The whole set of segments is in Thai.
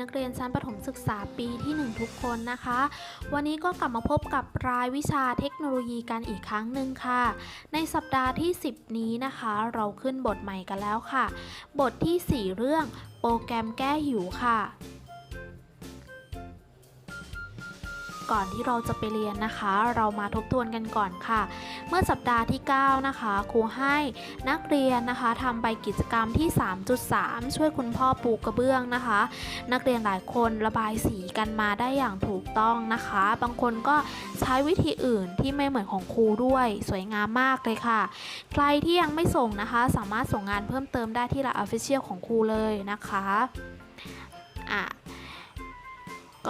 นักเรียนชั้นประถมศึกษาปีที่ 1 ทุกคนนะคะ วันนี้ก็กลับมาพบกับรายวิชาเทคโนโลยีกันอีกครั้งหนึ่งค่ะ ในสัปดาห์ที่ 10 นี้นะคะ เราขึ้นบทใหม่กันแล้วค่ะ บทที่ 4 เรื่องโปรแกรมแก้หิวค่ะ ก่อนที่เราจะไปเรียนนะคะ เรามาทบทวนกันก่อนค่ะ เมื่อสัปดาห์ที่ 9 นะคะครูให้นักเรียนนะคะทำใบกิจกรรมที่ 3.3 ช่วยคุณพ่อปูกระเบื้องนะคะ นักเรียนหลายคนระบายสีกันมาได้อย่างถูกต้องนะคะ บางคนก็ใช้วิธีอื่นที่ไม่เหมือนของครูด้วยสวยงามมากเลยค่ะ ใครที่ยังไม่ส่งนะคะ สามารถส่งงานเพิ่มเติมได้ที่ละ Official ของครูเลยนะคะอะ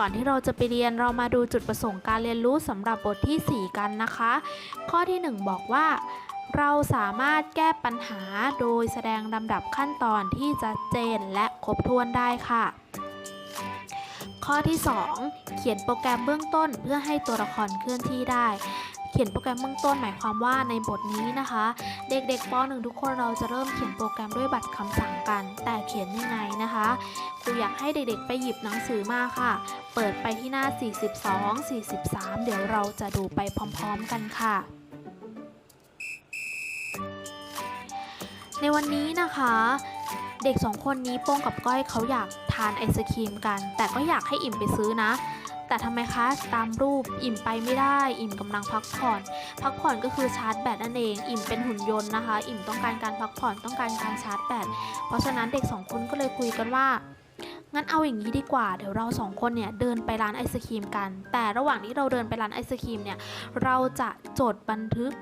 ก่อนที่เราจะไปเรียนเรามาดูจุดประสงค์การเรียนรู้สำหรับบทที่ 4 กันนะคะ ข้อที่ 1 บอกว่า เราสามารถแก้ปัญหาโดยแสดงลำดับขั้นตอนที่ชัดเจนและครบถ้วนได้ค่ะ ข้อที่ 2 เขียนโปรแกรมเบื้องต้นเพื่อให้ตัวละครเคลื่อนที่ได้ เขียนโปรแกรมเบื้องต้นหมายความว่าในบทนี้นะคะ เด็กๆป .1 ทุกคนเราจะเริ่มเขียนโปรแกรมด้วยบัตรคำสั่งกัน แต่เขียนยังไงนะคะครูอยากให้เด็กๆ ไปหยิบหนังสือมาค่ะ เปิดไปที่หน้า 42 43 เดี๋ยวเราจะดูไปพร้อมๆกันค่ะในวันนี้นะคะ เด็กสองคนนี้โป้งกับก้อยเขาอยากทานไอศครีมกัน แต่ก็อยากให้อิ่มไปซื้อนะ แต่ทำไมคะตามรูปอิ่มไปไม่ได้ อิ่มกำลังพักผ่อน พักผ่อนก็คือชาร์จแบตนั่นเอง อิ่มเป็นหุ่นยนต์นะคะ อิ่มต้องการการพักผ่อนต้องการการชาร์จแบตเพราะฉะนั้นเด็กสองคนก็เลยคุยกันว่างั้นเอาอย่างนี้ดีกว่า เดี๋ยวเราสองคนเนี่ยเดินไปร้านไอศครีมกัน แต่ระหว่างที่เราเดินไปร้านไอศครีมเนี่ยเราจะจดบันทึก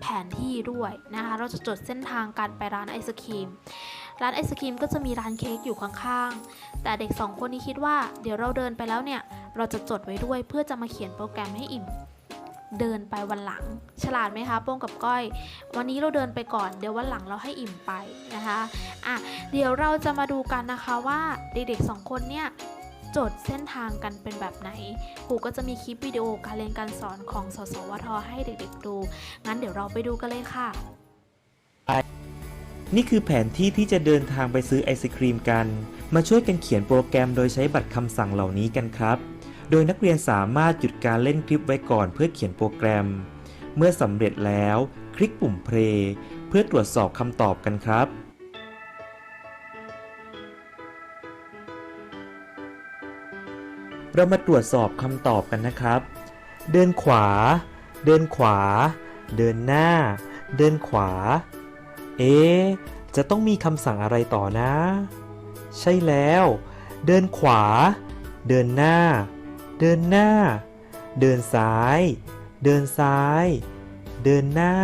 แผนที่ด้วยนะคะ เราจะจดเส้นทางการไปร้านไอศครีม ร้านไอศครีมก็จะมีร้านเค้กอยู่ข้างๆ แต่เด็กสองคนนี้คิดว่าเดี๋ยวเราเดินไปแล้วเนี่ย เราจะจดไว้ด้วยเพื่อจะมาเขียนโปรแกรมให้อิ่ม เดินไปวันหลัง ฉลาดไหมคะโป้งกับก้อย วันนี้เราเดินไปก่อนเดี๋ยววันหลังเราให้อิ่มไปนะคะอะเดี๋ยวเราจะมาดูกันนะคะว่าเด็กๆสองคนเนี่ยจดเส้นทางกันเป็นแบบไหน ครูก็จะมีคลิปวิดีโอการเรียนการสอนของสสวทให้เด็กๆดู งั้นเดี๋ยวเราไปดูกันเลยค่ะ นี่คือแผนที่ที่จะเดินทางไปซื้อไอศครีมกัน มาช่วยกันเขียนโปรแกรมโดยใช้บัตรคำสั่งเหล่านี้กันครับ โดยนักเรียนสามารถหยุดการเล่นคลิปไว้ก่อนเพื่อเขียนโปรแกรม เมื่อสำเร็จแล้ว คลิกปุ่ม play เพื่อตรวจสอบคำตอบกันครับเรามาตรวจสอบคำตอบกันนะครับ เดินขวา เดินขวา เดินหน้า เดินขวา เอ๊ะจะต้องมีคำสั่งอะไรต่อนะ ใช่แล้ว เดินขวา เดินหน้า เดินหน้า เดินซ้าย เดินซ้าย เดินหน้า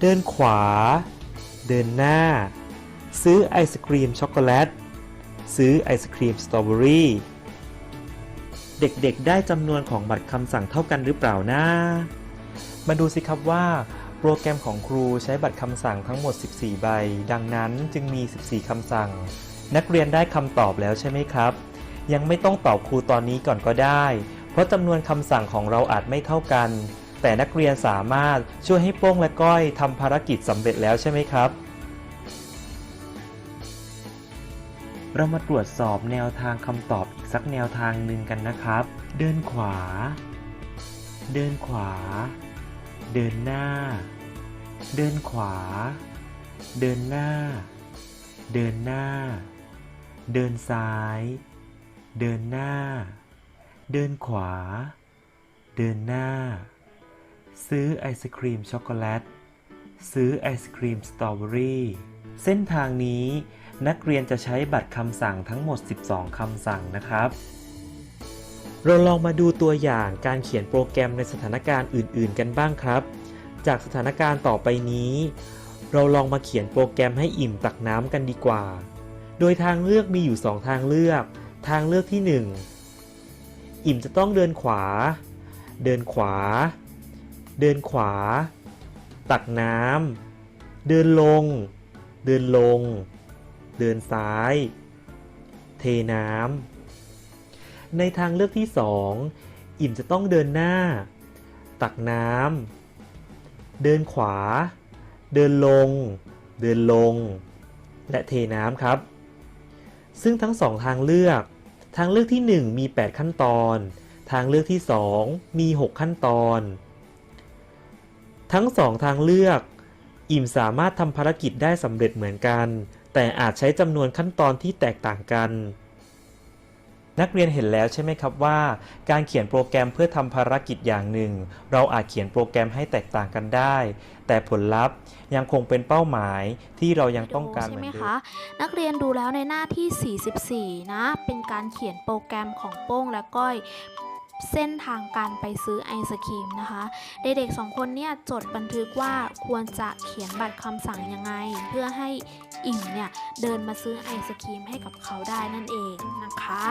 เดินขวา เดินหน้า ซื้อไอศครีมช็อกโกแลต ซื้อไอศครีมสตรอเบอรี่ เด็กๆ ได้จำนวนของบัตรคำสั่งเท่ากันหรือเปล่านะมาดูสิครับว่า โปรแกรมของครูใช้บัตรคำสั่งทั้งหมด 14 ใบ ดังนั้นจึงมี 14 คำสั่ง นักเรียนได้คำตอบแล้วใช่ไหมครับ ยังไม่ต้องตอบครูตอนนี้ก่อนก็ได้ เพราะจำนวนคำสั่งของเราอาจไม่เท่ากัน แต่นักเรียนสามารถช่วยให้โป้งและก้อยทำภารกิจสำเร็จแล้วใช่ไหมครับ เรามาตรวจสอบแนวทางคำตอบอีกสักแนวทางหนึ่งกันนะครับ เดินขวา เดินขวา เดินหน้า เดินขวา เดินหน้า เดินหน้า เดินซ้าย เดินหน้า เดินขวา เดินหน้า ซื้อไอศครีมช็อกโกแลต ซื้อไอศครีมสตรอเบอรี่ เส้นทางนี้นักเรียนจะใช้บัตรคำสั่งทั้งหมด 12 คำสั่งนะครับ เราลองมาดูตัวอย่างการเขียนโปรแกรมในสถานการณ์อื่น ๆ กันบ้างครับ จากสถานการณ์ต่อไปนี้ เราลองมาเขียนโปรแกรมให้อิ่มตักน้ำกันดีกว่า โดยทางเลือกมีอยู่ 2 ทางเลือก ทางเลือกที่ 1 อิ่มจะต้องเดินขวา เดินขวา เดินขวา ตักน้ำเดินลง เดินลง เดินซ้าย เทน้ำ ในทางเลือกที่ 2 อิ่มจะต้องเดินหน้า ตักน้ำ เดินขวา เดินลง เดินลง และเทน้ำครับ ซึ่งทั้งสองทางเลือก ทางเลือกที่ 1 มี 8 ขั้นตอน ทางเลือกที่ 2 มี 6 ขั้นตอน ทั้ง2ทางเลือก อิ่มสามารถทำภารกิจได้สำเร็จเหมือนกัน แต่อาจใช้จำนวนขั้นตอนที่แตกต่างกัน นักเรียนเห็นแล้วใช่ไหมครับว่า การเขียนโปรแกรมเพื่อทำภารกิจอย่างหนึ่ง เราอาจเขียนโปรแกรมให้แตกต่างกันได้ แต่ผลลัพธ์ยังคงเป็นเป้าหมายที่เรายังต้องการเหใช่มืไหอมนเดิคะมนักเรียนดูแล้วในหน้าที่ 44 นะ เป็นการเขียนโปรแกรมของโป้งและก้อยเส้นทางการไปซื้อไอศครีมนะคะเด็กๆสองคนเนี่ยจดบันทึกว่าควรจะเขียนบัตรคำสั่งยังไง เพื่อให้อิ่มเนี่ยเดินมาซื้อไอศครีมให้กับเขาได้นั่นเองนะคะ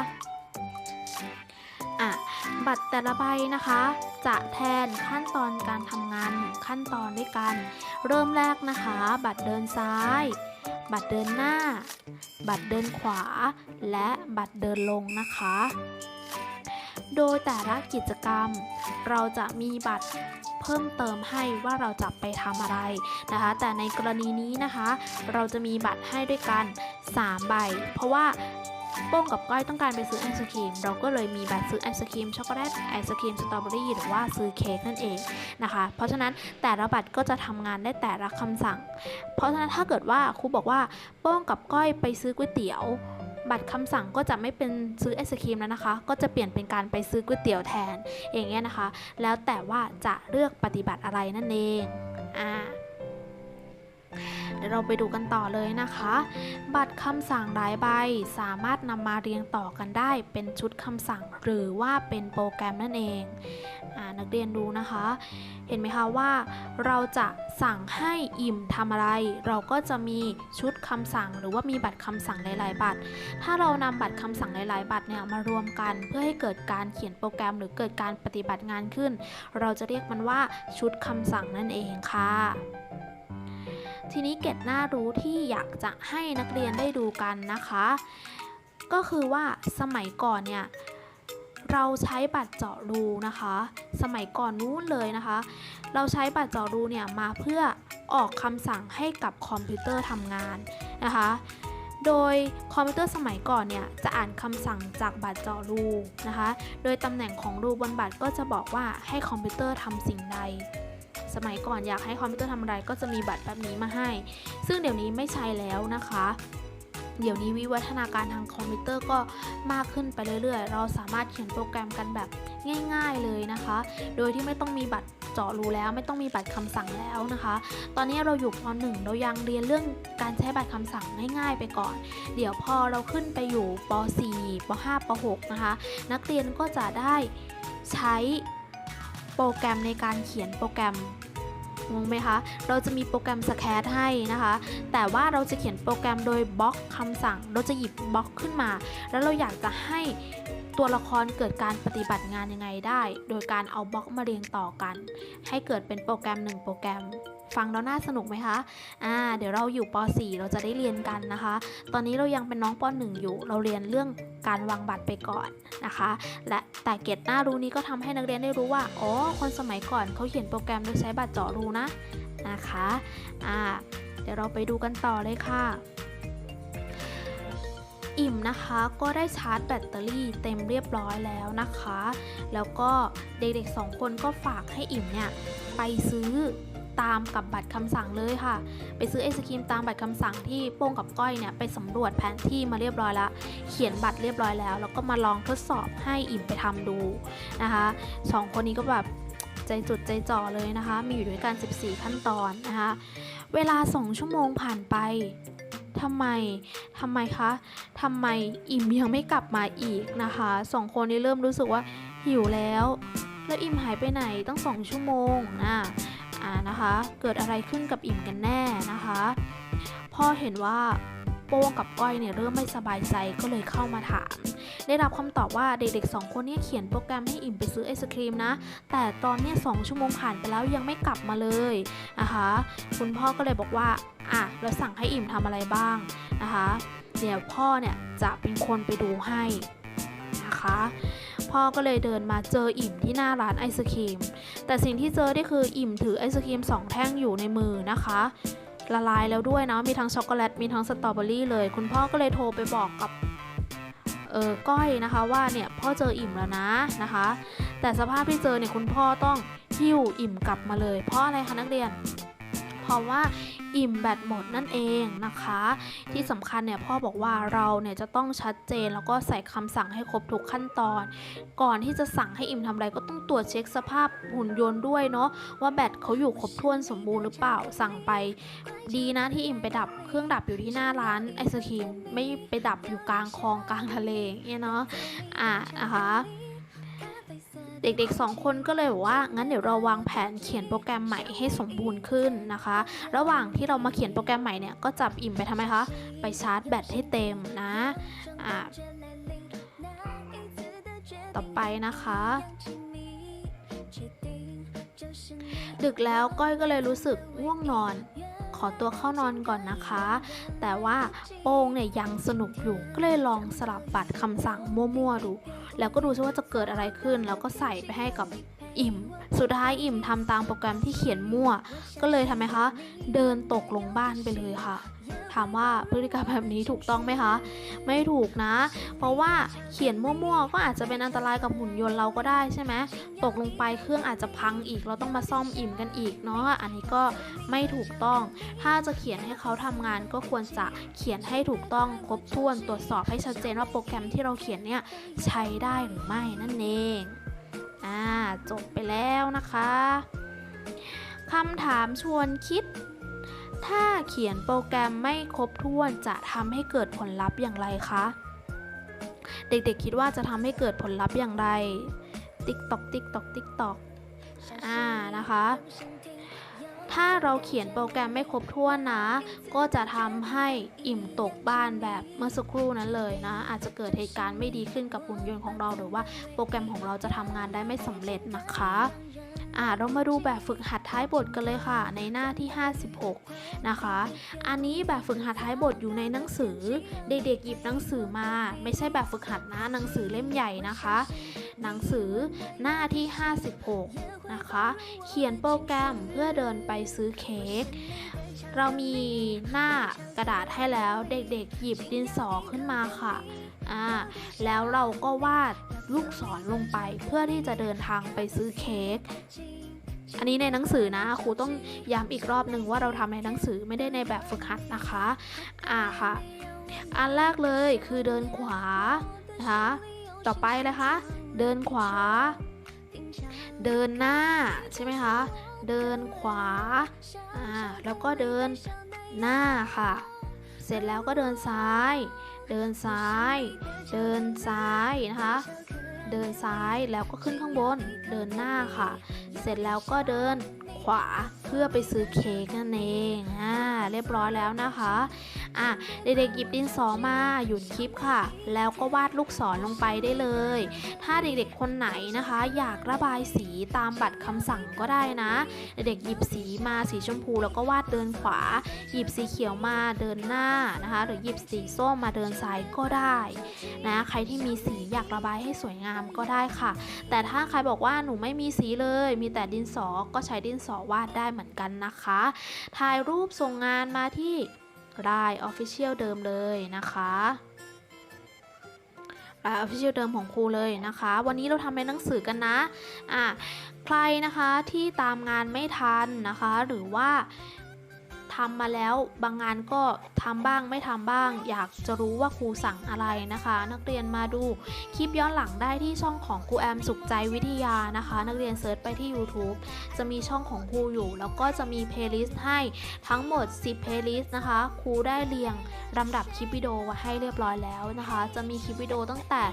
บัตรแต่ละใบนะคะ จะแทนขั้นตอนการทำงานหนึ่งขั้นตอนด้วยกัน เริ่มแรกนะคะ บัตรเดินซ้าย บัตรเดินหน้า บัตรเดินขวา และบัตรเดินลงนะคะ โดยแต่ละกิจกรรม เราจะมีบัตรเพิ่มเติมให้ว่าเราจะไปทำอะไรนะคะ แต่ในกรณีนี้นะคะ เราจะมีบัตรให้ด้วยกัน 3 ใบ เพราะว่า โป้งกับก้อยต้องการไปซื้อไอศครีม เราก็เลยมีบัตรซื้อไอศครีมช็อกโกแลตไอศครีมสตรอเบอรี่หรือว่าซื้อเค้กนั่นเองนะคะ เพราะฉะนั้นแต่ละบัตรก็จะทำงานได้แต่ละคำสั่ง เพราะฉะนั้นถ้าเกิดว่าครูบอกว่าโป้งกับก้อยไปซื้อก๋วยเตี๋ยวบัตรคำสั่งก็จะไม่เป็นซื้อไอศครีมแล้วนะคะ ก็จะเปลี่ยนเป็นการไปซื้อก๋วยเตี๋ยวแทน อย่างเงี้ยนะคะ แล้วแต่ว่าจะเลือกปฏิบัติอะไรนั่นเอง อ่า เดี๋ยวเราไปดูกันต่อเลยนะคะ บัตรคำสั่งหลายใบสามารถนำมาเรียงต่อกันได้ เป็นชุดคำสั่งหรือว่าเป็นโปรแกรมนั่นเองอนักเรียนดูนะคะ เห็นไหมคะว่า เราจะสั่งให้อิ่มทำอะไร เราก็จะมีชุดคำสั่ง หรือว่ามีบัตรคำสั่งหลาย ๆ บัตร ถ้าเรานำบัตรคำสั่งหลาย ๆ บัตรเนี่ยมารวมกันเพื่อให้เกิดการเขียนโปรแกรม หรือเกิดการปฏิบัติงานขึ้น เราจะเรียกมันว่าชุดคำสั่งนั่นเองค่ะ ทีนี้เกร็ดหน้ารู้ที่อยากจะให้นักเรียนได้ดูกันนะคะ ก็คือว่าสมัยก่อนเนี่ยเราใช้บัตรเจาะรูนะคะ สมัยก่อนนู้นเลยนะคะ เราใช้บัตรเจาะรูเนี่ยมาเพื่อออกคำสั่งให้กับคอมพิวเตอร์ทำงานนะคะ โดยคอมพิวเตอร์สมัยก่อนเนี่ยจะอ่านคำสั่งจากบัตรเจาะรูนะคะ โดยตำแหน่งของรูบนบัตรก็จะบอกว่าให้คอมพิวเตอร์ทำสิ่งใด สมัยก่อนอยากให้คอมพิวเตอร์ทำอะไรก็จะมีบัตรแบบนี้มาให้ ซึ่งเดี๋ยวนี้ไม่ใช้แล้วนะคะ เดี๋ยวนี้วิวัฒนาการทางคอมพิวเตอร์ก็มากขึ้นไปเรื่อยๆ เราสามารถเขียนโปรแกรมกันแบบง่ายๆเลยนะคะ โดยที่ไม่ต้องมีบัตรเจาะรูแล้วไม่ต้องมีบัตรคำสั่งแล้วนะคะ ตอนนี้เราอยู่ป .1 เรายังเรียนเรื่องการใช้บัตรคำสั่งง่ายๆไปก่อน เดี๋ยวพอเราขึ้นไปอยู่ป .4 ป .5 ป .6 นะคะ นักเรียนก็จะได้ใช้ โปรแกรมในการเขียนโปรแกรมงงไหมคะ เราจะมีโปรแกรมสแคทให้นะคะ แต่ว่าเราจะเขียนโปรแกรมโดยบล็อกคำสั่ง เราจะหยิบบล็อกขึ้นมา แล้วเราอยากจะให้ตัวละครเกิดการปฏิบัติงานยังไงได้ โดยการเอาบล็อกมาเรียงต่อกัน ให้เกิดเป็นโปรแกรมหนึ่งโปรแกรม ฟังแล้วน่าสนุกไหมคะอ่าเดี๋ยวเราอยู่ป .4 เราจะได้เรียนกันนะคะ ตอนนี้เรายังเป็นน้องป .1 อยู่ เราเรียนเรื่องการวางบัตรไปก่อนนะคะ และแต่เกตหน้ารู้นี้ก็ทำให้นักเรียนได้รู้ว่าอ๋อคนสมัยก่อนเขาเขียนโปรแกรมโดยใช้บัตรเจาะรูนะนะคะอ่าเดี๋ยวเราไปดูกันต่อเลยค่ะอิ่มนะคะก็ได้ชาร์จแบตเตอรี่เต็มเรียบร้อยแล้วนะคะ แล้วก็เด็กๆสองคนก็ฝากให้อิ่มเนี่ยไปซื้อ ตามกับบัตรคำสั่งเลยค่ะ ไปซื้อไอศครีมตามบัตรคำสั่งที่โป้งกับก้อยเนี่ยไปสำรวจแผนที่มาเรียบร้อยแล้วเขียนบัตรเรียบร้อยแล้ว แล้วก็มาลองทดสอบให้อิ่มไปทำดูนะคะสองคนนี้ก็แบบใจจุดใจจ่อเลยนะคะ มีอยู่ด้วยกัน 14 ขั้นตอนนะคะ เวลา 2 ชั่วโมงผ่านไปทำไม ทำไมคะ ทำไมอิ่มยังไม่กลับมาอีกนะคะสองคนนี้เริ่มรู้สึกว่าหิวแล้ว แล้วอิ่มหายไปไหนตั้ง2ชั่วโมงนะอ่า นะคะ เกิดอะไรขึ้นกับอิ่มกันแน่นะคะ พ่อเห็นว่าโป้งกับก้อยเนี่ยเริ่มไม่สบายใจก็เลยเข้ามาถาม ได้รับคำตอบว่าเด็กๆสองคนเนี้เขียนโปรแกรมให้อิ่มไปซื้อไอศครีมนะ แต่ตอนเนี้ยสองชั่วโมงผ่านไปแล้วยังไม่กลับมาเลยนะคะ คุณพ่อก็เลยบอกว่าอะเราสั่งให้อิ่มทำอะไรบ้างนะคะ เดี๋ยวพ่อเนี่ยจะเป็นคนไปดูให้นะคะ พ่อก็เลยเดินมาเจออิ่มที่หน้าร้านไอศครีม แต่สิ่งที่เจอได้คืออิ่มถือไอศครีมสองแท่งอยู่ในมือนะคะ ละลายแล้วด้วยนะมีทั้งช็อกโกแลตมีทั้งสตรอเบอรี่เลย คุณพ่อก็เลยโทรไปบอกกับเออก้อยนะคะว่าเนี่ยพ่อเจออิ่มแล้วนะนะคะ แต่สภาพที่เจอเนี่ยคุณพ่อต้องหิ้วอิ่มกลับมาเลย เพราะอะไรคะนักเรียน เพราะว่า อิ่มแบตหมดนั่นเองนะคะ ที่สำคัญเนี่ยพ่อบอกว่าเราเนี่ยจะต้องชัดเจนแล้วก็ใส่คำสั่งให้ครบทุกขั้นตอน ก่อนที่จะสั่งให้อิ่มทำอะไรก็ต้องตรวจเช็คสภาพหุ่นยนต์ด้วยเนาะว่าแบตเขาอยู่ครบถ้วนสมบูรณ์หรือเปล่าสั่งไป ดีนะที่อิ่มไปดับเครื่องดับอยู่ที่หน้าร้านไอศครีมไม่ไปดับอยู่กลางคลองกลางทะเลเนี่ยเนาะอะนะคะ เด็กๆ 2 คนก็เลยบอกว่างั้นเดี๋ยวเราวางแผนเขียนโปรแกรมใหม่ให้สมบูรณ์ขึ้นนะคะ ระหว่างที่เรามาเขียนโปรแกรมใหม่เนี่ยก็จับอิ่มไปทำไมคะ ไปชาร์จแบตให้เต็มนะอะต่อไปนะคะดึกแล้วก้อยก็เลยรู้สึกง่วงนอน ขอตัวเข้านอนก่อนนะคะ แต่ว่าโป้งเนี่ยยังสนุกอยู่ก็เลยลองสลับบัตรคำสั่งมั่วๆดู แล้วก็ดูซิว่าจะเกิดอะไรขึ้น แล้วก็ใส่ไปให้กับ อิ่ม สุดท้ายอิ่มทำตามโปรแกรมที่เขียนมั่ว ก็เลยทำไมคะ เดินตกลงบ้านไปเลยค่ะ ถามว่าพฤติกรรมแบบนี้ถูกต้องไหมคะ ไม่ถูกนะ เพราะว่าเขียนมั่วๆ ก็อาจจะเป็นอันตรายกับหุ่นยนต์เราก็ได้ใช่ไหมตกลงไปเครื่องอาจจะพังอีก เราต้องมาซ่อมอิ่มกันอีกเนาะ อันนี้ก็ไม่ถูกต้อง ถ้าจะเขียนให้เขาทำงานก็ควรจะเขียนให้ถูกต้องครบถ้วนตรวจสอบให้ชัดเจนว่าโปรแกรมที่เราเขียนเนี่ยใช้ได้หรือไม่นั่นเอง อ่าจบไปแล้วนะคะคำถามชวนคิด ถ้าเขียนโปรแกรมไม่ครบถ้วนจะทำให้เกิดผลลัพธ์อย่างไรคะ เด็กๆคิดว่าจะทำให้เกิดผลลัพธ์อย่างไร ติ๊กตอกติ๊กตอกติ๊กตอกอ่านะคะ ถ้าเราเขียนโปรแกรมไม่ครบถ้วนนะ ก็จะทำให้อิ่มตกบ้านแบบเมื่อสักครู่นั้นเลยนะ อาจจะเกิดเหตุการณ์ไม่ดีขึ้นกับหุ่นยนต์ของเรา หรือว่าโปรแกรมของเราจะทำงานได้ไม่สำเร็จนะคะอ่าเรามาดูแบบฝึกหัดท้ายบทกันเลยค่ะ ในหน้าที่ 56 นะคะ อันนี้แบบฝึกหัดท้ายบทอยู่ในหนังสือ เด็กๆหยิบหนังสือมา ไม่ใช่แบบฝึกหัดนะหนังสือเล่มใหญ่นะคะ หนังสือหน้าที่ 56 นะคะ เขียนโปรแกรมเพื่อเดินไปซื้อเค้ก เรามีหน้ากระดาษให้แล้วเด็กๆ หยิบดินสอขึ้นมาค่ะอ่าแล้วเราก็วาดลูกศรลงไปเพื่อที่จะเดินทางไปซื้อเค้กอันนี้ในหนังสือนะครูต้องย้ำอีกรอบหนึ่งว่าเราทำในหนังสือไม่ได้ในแบบฝึกหัดนะคะ อ่าค่ะ อันแรกเลยคือเดินขวานะคะ ต่อไปเลยคะ เดินขวา เดินหน้าใช่ไหมคะ เดินขวา อ่า แล้วก็เดินหน้าค่ะ เสร็จแล้วก็เดินซ้าย เดินซ้าย เดินซ้ายนะคะ เดินซ้ายแล้วก็ขึ้นข้างบน เดินหน้าค่ะ เสร็จแล้วก็เดินขวาเพื่อไปซื้อเค้กนั่นเองอ่าเรียบร้อยแล้วนะคะ อะเด็กๆหยิบดินสอมาหยุดคลิปค่ะ แล้วก็วาดลูกศรลงไปได้เลย ถ้าเด็กๆคนไหนนะคะ อยากระบายสีตามบัตรคำสั่งก็ได้นะ เด็กๆหยิบสีมาสีชมพูแล้วก็วาดเดินขวา หยิบสีเขียวมาเดินหน้านะคะ หรือหยิบสีส้มมาเดินซ้ายก็ได้นะ ใครที่มีสีอยากระบายให้สวยงามก็ได้ค่ะ แต่ถ้าใครบอกว่าหนูไม่มีสีเลย มีแต่ดินสอก็ใช้ดินสอวาดได้เหมือนกันนะคะ ถ่ายรูปส่งงานมาที่ราย Official เดิมเลยนะคะราย Official เดิมของครูเลยนะคะ วันนี้เราทำในหนังสือกันนะอะใครนะคะที่ตามงานไม่ทันนะคะ หรือว่า ทำมาแล้วบางงานก็ทำบ้างไม่ทำบ้าง อยากจะรู้ว่าครูสั่งอะไรนะคะ นักเรียนมาดูคลิปย้อนหลังได้ที่ช่องของครูแอมสุขใจวิทยานะคะ นักเรียนเซิร์ชไปที่ YouTube จะมีช่องของครูอยู่ แล้วก็จะมีเพลย์ลิสต์ให้ทั้งหมด 10เพลย์ลิสต์นะคะครูได้เรียงลำดับคลิปวิดีโอไว้ให้เรียบร้อยแล้วนะคะ จะมีคลิปวิดีโอตั้งแต่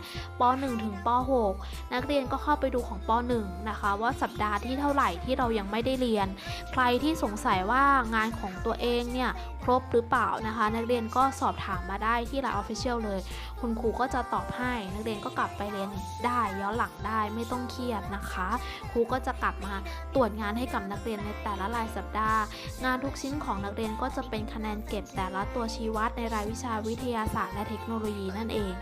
ป .1 ถึงป .6 นักเรียนก็เข้าไปดูของป .1 นะคะ ว่าสัปดาห์ที่เท่าไหร่ที่เรายังไม่ได้เรียน ใครที่สงสัยว่างานของตัวเองเนี่ยครบหรือเปล่านะคะ นักเรียนก็สอบถามมาได้ที่ไลน์ Official เลย คุณครูก็จะตอบให้ นักเรียนก็กลับไปเรียนได้ย้อนหลังได้ไม่ต้องเครียดนะคะ ครูก็จะกลับมาตรวจงานให้กับนักเรียนในแต่ละรายสัปดาห์ งานทุกชิ้นของนักเรียนก็จะเป็นคะแนนเก็บแต่ละตัวชี้วัดในรายวิชาวิทยาศาสตร์และเทคโนโลยีนั่นเอง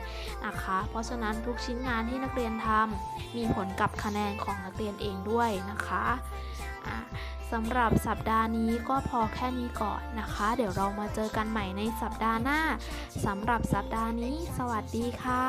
นะคะ เพราะฉะนั้นทุกชิ้นงานที่นักเรียนทำมีผลกับคะแนนของนักเรียนเองด้วยนะคะ อะ สำหรับสัปดาห์นี้ก็พอแค่นี้ก่อนนะคะ เดี๋ยวเรามาเจอกันใหม่ในสัปดาห์หน้าสำหรับสัปดาห์นี้ สวัสดีค่ะ